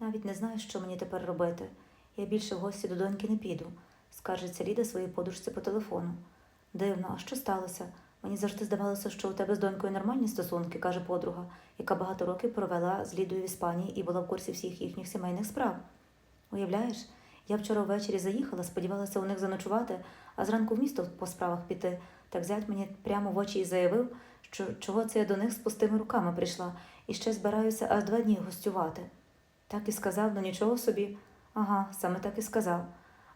Навіть не знаю, що мені тепер робити. Я більше в гості до доньки не піду, скаржиться Ліда своїй подружці по телефону. Дивно, а що сталося? Мені завжди здавалося, що у тебе з донькою нормальні стосунки, каже подруга, яка багато років провела з Лідою в Іспанії і була в курсі всіх їхніх сімейних справ. Уявляєш, я вчора ввечері заїхала, сподівалася у них заночувати, а зранку в місто по справах піти. Так зять мені прямо в очі і заявив, що чого це я до них з пустими руками прийшла і ще збираюся аж два дні гостювати. Так і сказав, ну нічого собі. Ага, саме так і сказав.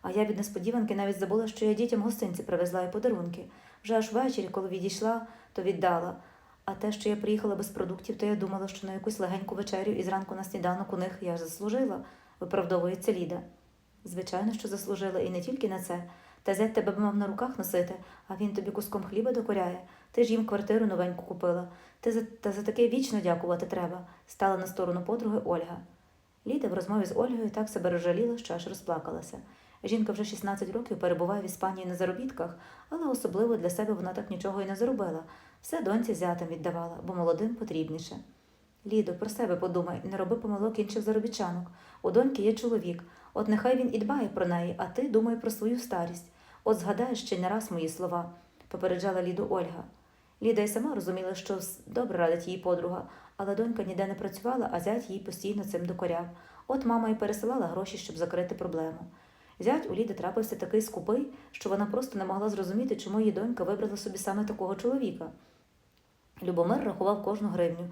А я від несподіванки навіть забула, що я дітям гостинці привезла і подарунки. Вже аж ввечері, коли відійшла, то віддала. А те, що я приїхала без продуктів, то я думала, що на якусь легеньку вечерю і зранку на сніданок у них я ж заслужила, виправдовується Ліда. Звичайно, що заслужила, і не тільки на це. Та зять тебе б мав на руках носити, а він тобі куском хліба докоряє. Ти ж їм квартиру новеньку купила. Ти за, та за таке вічно дякувати треба, стала на сторону подруги Ольга. Ліда в розмові з Ольгою так себе розжаліла, що аж розплакалася. Жінка вже 16 років перебуває в Іспанії на заробітках, але особливо для себе вона так нічого і не заробила. Все доньці зятам віддавала, бо молодим потрібніше. Лідо, про себе подумай, не роби помилок інших заробітчанок. У доньки є чоловік. От нехай він і дбає про неї, а ти думай про свою старість. От згадаєш ще не раз мої слова, попереджала Ліду Ольга. Ліда й сама розуміла, що добре радить їй подруга, але донька ніде не працювала, а зять їй постійно цим докоряв. От мама й пересилала гроші, щоб закрити проблему. Зять у Ліди трапився такий скупий, що вона просто не могла зрозуміти, чому її донька вибрала собі саме такого чоловіка. Любомир рахував кожну гривню.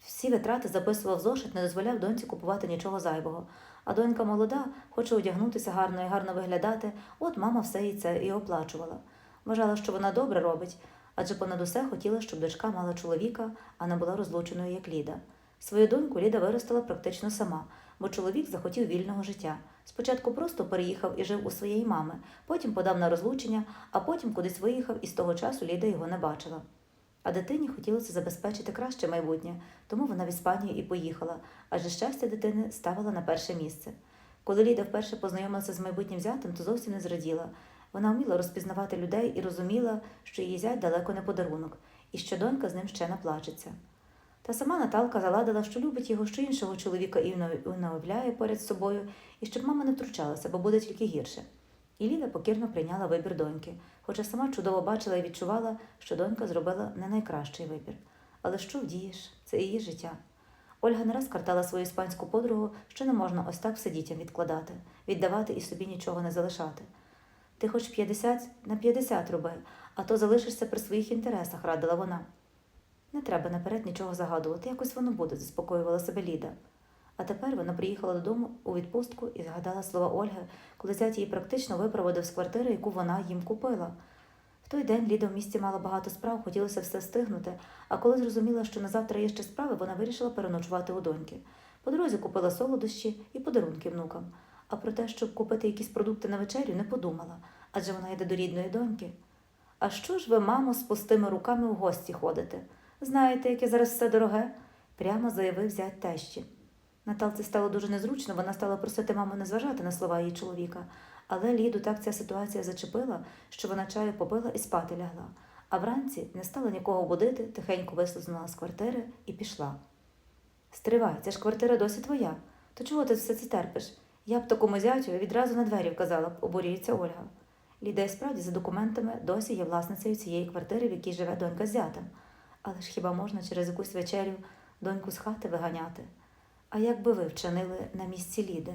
Всі витрати записував зошит, не дозволяв доньці купувати нічого зайвого. А донька молода, хоче одягнутися гарно і гарно виглядати, от мама все їй це і оплачувала. Вважала, що вона добре робить, адже понад усе хотіла, щоб дочка мала чоловіка, а не була розлученою, як Ліда. Свою доньку Ліда виростила практично сама, бо чоловік захотів вільного життя. Спочатку просто переїхав і жив у своєї мами, потім подав на розлучення, а потім кудись виїхав, і з того часу Ліда його не бачила. А дитині хотілося забезпечити краще майбутнє, тому вона в Іспанію і поїхала, адже щастя дитини ставила на перше місце. Коли Ліда вперше познайомилася з майбутнім зятем, то зовсім не зраділа. Вона вміла розпізнавати людей і розуміла, що її зять далеко не подарунок, і що донька з ним ще наплачеться. Та сама Наталка заладила, що любить його, що іншого чоловіка і уявляє поряд з собою, і щоб мама не втручалася, бо буде тільки гірше. І Ліда покірно прийняла вибір доньки, хоча сама чудово бачила і відчувала, що донька зробила не найкращий вибір. Але що вдієш? Це її життя. Ольга не раз картала свою іспанську подругу, що не можна ось так все дітям відкладати, віддавати і собі нічого не залишати. Ти хоч 50 на 50 роби, а то залишишся при своїх інтересах, радила вона. Не треба наперед нічого загадувати, якось воно буде, заспокоювала себе Ліда. А тепер вона приїхала додому у відпустку і згадала слова Ольги, коли зять її практично випроводив з квартири, яку вона їм купила. В той день Ліда в місті мала багато справ, хотілося все встигнути, а коли зрозуміла, що на завтра є ще справи, вона вирішила переночувати у доньки. По дорозі купила солодощі і подарунки внукам. А про те, щоб купити якісь продукти на вечерю, не подумала, адже вона йде до рідної доньки. А що ж ви, мамо, з пустими руками в гості ходите? Знаєте, яке зараз все дороге? прямо заявив зять тещі. Наталці стало дуже незручно, вона стала просити маму не зважати на слова її чоловіка, але Ліду так ця ситуація зачепила, що вона чаю попила і спати лягла. А вранці не стала нікого будити, тихенько вислизнула з квартири і пішла. Стривай, ця ж квартира досі твоя. То чого ти все це терпиш? Я б такому зятю відразу на двері вказала б, обурюється Ольга. Ліда і справді за документами досі є власницею цієї квартири, в якій живе донька з зятем. Але ж хіба можна через якусь вечерю доньку з хати виганяти? А як би ви вчинили на місці Ліди?